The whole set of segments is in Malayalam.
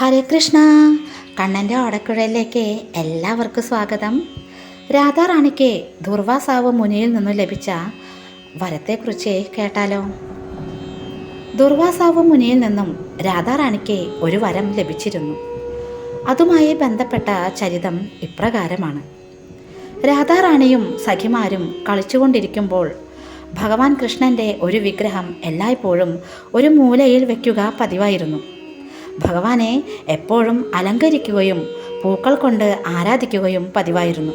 ഹരേ കൃഷ്ണ. കണ്ണന്റെ ഓടക്കുഴലിലേക്ക് എല്ലാവർക്കും സ്വാഗതം. രാധാറാണിക്ക് ദുർവാസാവ് മുനിയിൽ നിന്നും ലഭിച്ച വരത്തെക്കുറിച്ച് കേട്ടാലോ? ദുർവാസാവ് മുനിയിൽ നിന്നും രാധാറാണിക്ക് ഒരു വരം ലഭിച്ചിരുന്നു. അതുമായി ബന്ധപ്പെട്ട ചരിതം ഇപ്രകാരമാണ്. രാധാറാണിയും സഖിമാരും കളിച്ചുകൊണ്ടിരിക്കുമ്പോൾ ഭഗവാൻ കൃഷ്ണന്റെ ഒരു വിഗ്രഹം എല്ലായ്പ്പോഴും ഒരു മൂലയിൽ വയ്ക്കുക പതിവായിരുന്നു. ഭഗവാനെ എപ്പോഴും അലങ്കരിക്കുകയും പൂക്കൾ കൊണ്ട് ആരാധിക്കുകയും പതിവായിരുന്നു.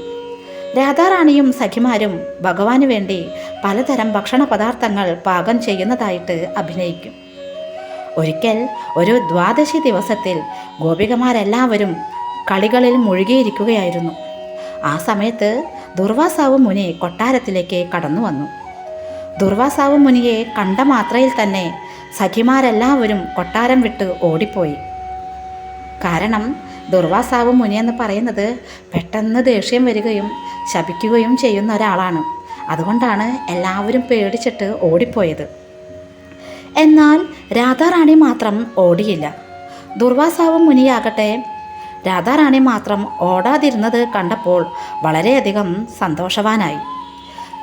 രാധാറാണിയും സഖിമാരും ഭഗവാന് വേണ്ടി പലതരം ഭക്ഷണ പദാർത്ഥങ്ങൾ പാകം ചെയ്യുന്നതായിട്ട് അഭിനയിക്കും. ഒരിക്കൽ ഒരു ദ്വാദശി ദിവസത്തിൽ ഗോപികമാരെല്ലാവരും കളികളിൽ മുഴുകിയിരിക്കുകയായിരുന്നു. ആ സമയത്ത് ദുർവാസാവ് മുനി കൊട്ടാരത്തിലേക്ക് കടന്നു വന്നു. ദുർവാസാവ് മുനിയെ കണ്ട മാത്രയിൽ തന്നെ സഖിമാരെല്ലാവരും കൊട്ടാരം വിട്ട് ഓടിപ്പോയി. കാരണം ദുർവാസാവ് മുനി എന്ന് പറയുന്നത് പെട്ടെന്ന് ദേഷ്യം വരികയും ശപിക്കുകയും ചെയ്യുന്ന ഒരാളാണ്. അതുകൊണ്ടാണ് എല്ലാവരും പേടിച്ചിട്ട് ഓടിപ്പോയത്. എന്നാൽ രാധാറാണി മാത്രം ഓടിയില്ല. ദുർവാസാവ് മുനിയാകട്ടെ രാധാറാണി മാത്രം ഓടാതിരുന്നത് കണ്ടപ്പോൾ വളരെയധികം സന്തോഷവാനായി.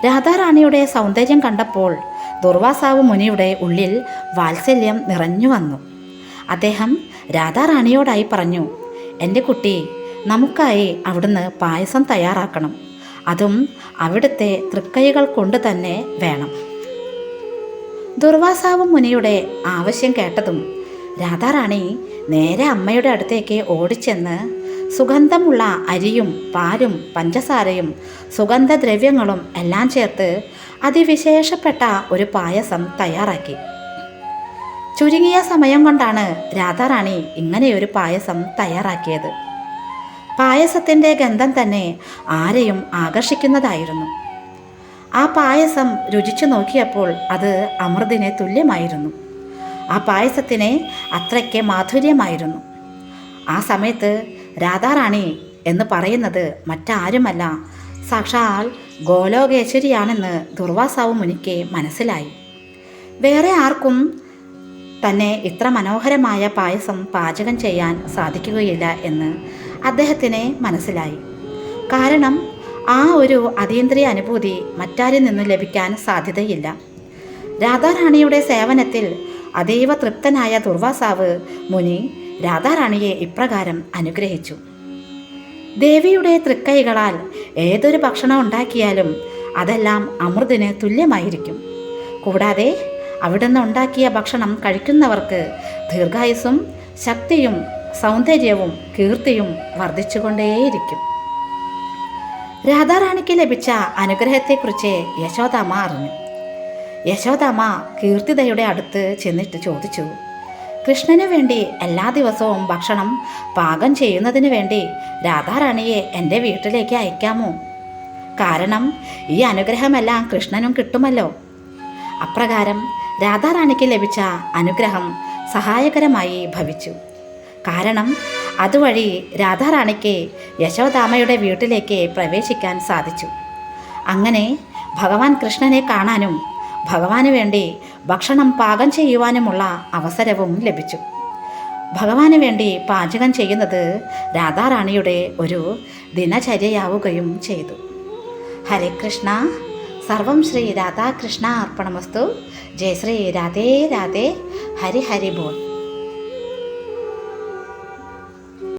രാധാറാണിയുടെ സൗന്ദര്യം കണ്ടപ്പോൾ ദുർവാസാവ് മുനിയുടെ ഉള്ളിൽ വാത്സല്യം നിറഞ്ഞു വന്നു. അദ്ദേഹം രാധാറാണിയോടായി പറഞ്ഞു എന്റെ കുട്ടി നമുക്കായി അവിടുന്ന് പായസം തയ്യാറാക്കണം. അതും അവിടുത്തെ തൃക്കൈകൾ കൊണ്ട് തന്നെ വേണം. ദുർവാസാവ് മുനിയുടെ ആവശ്യം കേട്ടതും രാധാറാണി നേരെ അമ്മയുടെ അടുത്തേക്ക് ഓടിച്ചെന്ന് സുഗന്ധമുള്ള അരിയും പാലും പഞ്ചസാരയും സുഗന്ധദ്രവ്യങ്ങളും എല്ലാം ചേർത്ത് അതിവിശേഷപ്പെട്ട ഒരു പായസം തയ്യാറാക്കി. ചുരുങ്ങിയ സമയം കൊണ്ടാണ് രാധാറാണി ഇങ്ങനെയൊരു പായസം തയ്യാറാക്കിയത്. പായസത്തിന്റെ ഗന്ധം തന്നെ ആരെയും ആകർഷിക്കുന്നതായിരുന്നു. ആ പായസം രുചിച്ചു നോക്കിയപ്പോൾ അത് അമൃതിനെ തുല്യമായിരുന്നു. ആ പായസത്തിനെ അത്രയ്ക്ക് മാധുര്യമായിരുന്നു. ആ സമയത്ത് രാധാറാണി എന്ന് പറയുന്നത് മറ്റാരുമല്ല സാക്ഷാൽ ഗോലോകേശ്വരിയാണെന്ന് ദുർവാസാവ് മുനിക്ക് മനസ്സിലായി. വേറെ ആർക്കും തന്നെ ഇത്ര മനോഹരമായ പായസം പാചകം ചെയ്യാൻ സാധിക്കുകയില്ല എന്ന് അദ്ദേഹത്തിന് മനസ്സിലായി. കാരണം ആ ഒരു അതീന്ദ്രിയ അനുഭൂതി മറ്റാരിൽ നിന്നും ലഭിക്കാൻ സാധ്യതയില്ല. രാധാറാണിയുടെ സേവനത്തിൽ അതീവ തൃപ്തനായ ദുർവാസാവ് മുനി രാധാറാണിയെ ഇപ്രകാരം അനുഗ്രഹിച്ചു. ദേവിയുടെ തൃക്കൈകളാൽ ഏതൊരു ഭക്ഷണം ഉണ്ടാക്കിയാലും അതെല്ലാം അമൃതിന് തുല്യമായിരിക്കും. കൂടാതെ അവിടുന്ന് ഉണ്ടാക്കിയ ഭക്ഷണം കഴിക്കുന്നവർക്ക് ദീർഘായുസ്സും ശക്തിയും സൗന്ദര്യവും കീർത്തിയും വർദ്ധിച്ചുകൊണ്ടേയിരിക്കും. രാധാറാണിക്ക് ലഭിച്ച അനുഗ്രഹത്തെക്കുറിച്ച് യശോദാമ്മ അറിഞ്ഞു. യശോദാമ്മ കീർത്തിതയുടെ അടുത്ത് ചെന്നിട്ട് ചോദിച്ചു കൃഷ്ണന് വേണ്ടി എല്ലാ ദിവസവും ഭക്ഷണം പാകം ചെയ്യുന്നതിന് വേണ്ടി രാധാറാണിയെ എന്റെ വീട്ടിലേക്ക് അയക്കാമോ? കാരണം ഈ അനുഗ്രഹമെല്ലാം കൃഷ്ണനും കിട്ടുമല്ലോ. അപ്രകാരം രാധാറാണിക്ക് ലഭിച്ച അനുഗ്രഹം സഹായകരമായി ഭവിച്ചു. കാരണം അതുവഴി രാധാറാണിക്ക് യശോദാമയുടെ വീട്ടിലേക്ക് പ്രവേശിക്കാൻ സാധിച്ചു. അങ്ങനെ ഭഗവാൻ കൃഷ്ണനെ കാണാനും ഭഗവാന് വേണ്ടി ഭക്ഷണം പാകം ചെയ്യുവാനുമുള്ള അവസരവും ലഭിച്ചു. ഭഗവാന് വേണ്ടി പാചകം ചെയ്യുന്നത് രാധാറാണിയുടെ ഒരു ദിനചര്യയാവുകയും ചെയ്തു. ഹരേ കൃഷ്ണ. സർവം ശ്രീ രാധാകൃഷ്ണ അർപ്പണമസ്തു. ജയ ശ്രീ രാധേ രാധേ. ഹരി ഹരി ബോൾ.